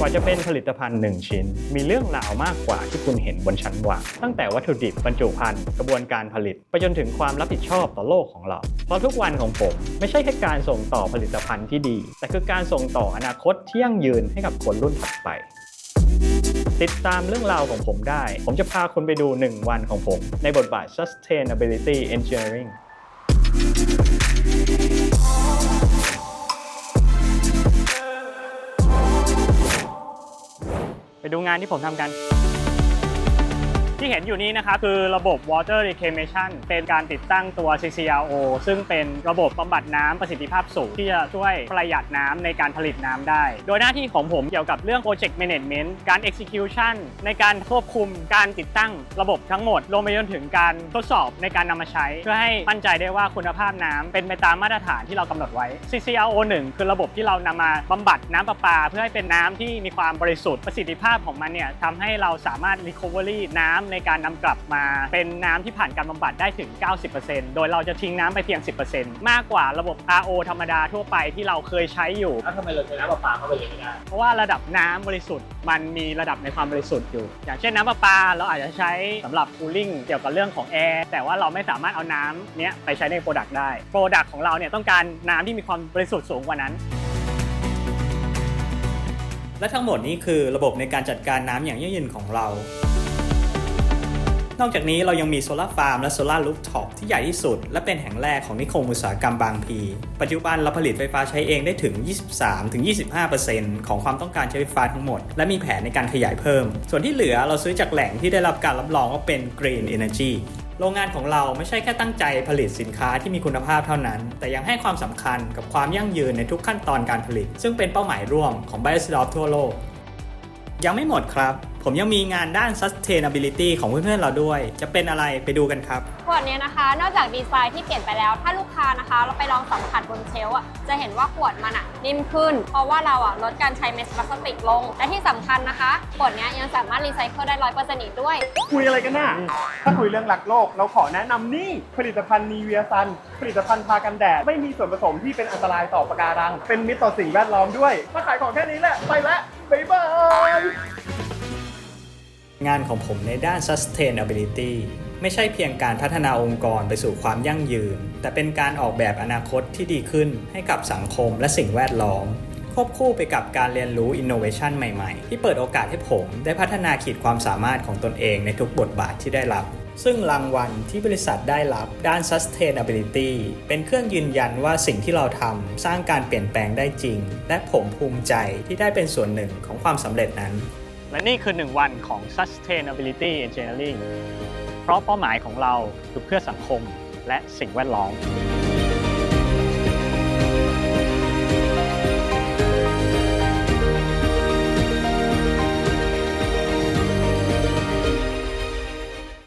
กว่าจะเป็นผลิตภัณฑ์ 1 ชิ้น มีเรื่องราวมากกว่าที่คุณเห็นบนชั้นวาง ตั้งแต่วัตถุดิบบรรจุภัณฑ์กระบวนการผลิต ไปจนถึงความรับผิดชอบต่อโลกของเรา เพราะทุกวันของผม ไม่ใช่แค่การส่งต่อผลิตภัณฑ์ที่ดี แต่คือการส่งต่ออนาคตที่ยั่งยืนให้กับคนรุ่นถัดไปติดตามเรื่องราวของผมได้ ผมจะพาคุณไปดู 1 วันของผม ในบทบาท Sustainability Engineering ไปดูงานที่ผมทำกัน ที่เห็นอยู่นี้นะครับคือระบบ water reclamation เป็นการติดตั้งตัว CCRO ซึ่งเป็นระบบบำบัดน้ำประสิทธิภาพสูง ที่จะช่วยประหยัดน้ำในการผลิตน้ำได้ โดยหน้าที่ของผมเกี่ยวกับเรื่อง project management การ execution ในการควบคุมการติดตั้งระบบทั้งหมดรวมไปจนถึงการทดสอบในการนำมาใช้ เพื่อให้มั่นใจได้ว่าคุณภาพน้ำเป็นไปตามมาตรฐานที่เรากำหนดไว้ CCRO 1 คือระบบที่เรานำมาบำบัดน้ำประปา เพื่อให้เป็นน้ำที่มีความบริสุทธิ์ประสิทธิภาพของมันเนี่ยทำให้เราสามารถ recovery น้ำในการนำกลับมาเป็นน้ำที่ผ่านการบำบัดได้ถึง 90%โดยเราจะทิ้งน้ำไปเพียง 10%มากกว่าระบบ RO ธรรมดาทั่วไปที่เราเคยใช้อยู่แล้วทำไมเราใช้น้ำประปาเข้าไปเลยไม่ได้เพราะว่าระดับน้ำบริสุทธิ์มันมีระดับในความบริสุทธิ์อยู่ อย่างเช่นน้ำประปาเราอาจจะใช้สำหรับคูลิ่งเกี่ยวกับเรื่องของแอร์แต่ว่าเราไม่สามารถเอาน้ำเนี้ยไปใช้ในโปรดักต์ได้โปรดักต์ของเราเนี่ยต้องการน้ำที่มีความบริสุทธิ์สูงกว่านั้นและทั้งหมดนี้คือระบบในการจัดการน้ำอย่างยั่งยืนของเรา นอกจากนี้เรายังมีโซลาร์ฟาร์มและโซลาร์ลูฟท็อปที่ใหญ่ที่สุด และเป็นแห่งแรกของนิคมอุตสาหกรรมบางพี ปัจจุบันเราผลิตไฟฟ้าใช้เองได้ถึง 23-25%ของความต้องการใช้ไฟฟ้าทั้งหมด และมีแผนในการขยายเพิ่ม ส่วนที่เหลือเราซื้อจากแหล่งที่ได้รับการรับรองว่าเป็น Green Energy โรงงานของเราไม่ใช่แค่ตั้งใจผลิตสินค้าที่มีคุณภาพเท่านั้น แต่ยังให้ความสำคัญกับความยั่งยืนในทุกขั้นตอนการผลิต ซึ่งเป็นเป้าหมายร่วมของ b i o s d o p ทั่วโลก ยังไม่หมดครับ ผมยังมีงานด้าน sustainability ของเพื่อนๆเราด้วย จะเป็นอะไรไปดูกันครับขวดเนี้ยนะคะ นอกจากดีไซน์ที่เปลี่ยนไปแล้ว ถ้าลูกค้านะคะ เราไปลองสัมผัสบนเชลฟ์อะจะเห็นว่าขวดมันอะนิ่มขึ้น เพราะว่าเราอะลดการใช้เม็ดพลาสติกลง และที่สำคัญนะคะ ขวดเนี้ยยังสามารถรีไซเคิลได้ร้อยเปอร์เซ็นต์อีกด้วย คุยอะไรกันน่ะ ถ้าคุยเรื่องรักโลก เราขอแนะนำนี่ ผลิตภัณฑ์นีเวียซัน ผลิตภัณฑ์ทากันแดด ไม่มีส่วนผสมที่เป็นอันตรายต่อปะการัง เป็นมิตรต่อสิ่งแวดล้อมด้วย มาขายของแค่นี้แหละ ไปแล้ว งานของผมในด้าน sustainability ไม่ใช่เพียงการพัฒนาองค์กรไปสู่ความยั่งยืน แต่เป็นการออกแบบอนาคตที่ดีขึ้นให้กับสังคมและสิ่งแวดล้อม ควบคู่ไปกับการเรียนรู้ innovation ใหม่ๆ ที่เปิดโอกาสให้ผมได้พัฒนาขีดความสามารถของตนเองในทุกบทบาทที่ได้รับ ซึ่งรางวัลที่บริษัทได้รับด้าน sustainability เป็นเครื่องยืนยันว่าสิ่งที่เราทำสร้างการเปลี่ยนแปลงได้จริง และผมภูมิใจที่ได้เป็นส่วนหนึ่งของความสำเร็จนั้น และนี่คือ 1 วันของ Sustainability Engineering เพราะเป้าหมายของเราคือเพื่อสังคมและสิ่งแวดล้อม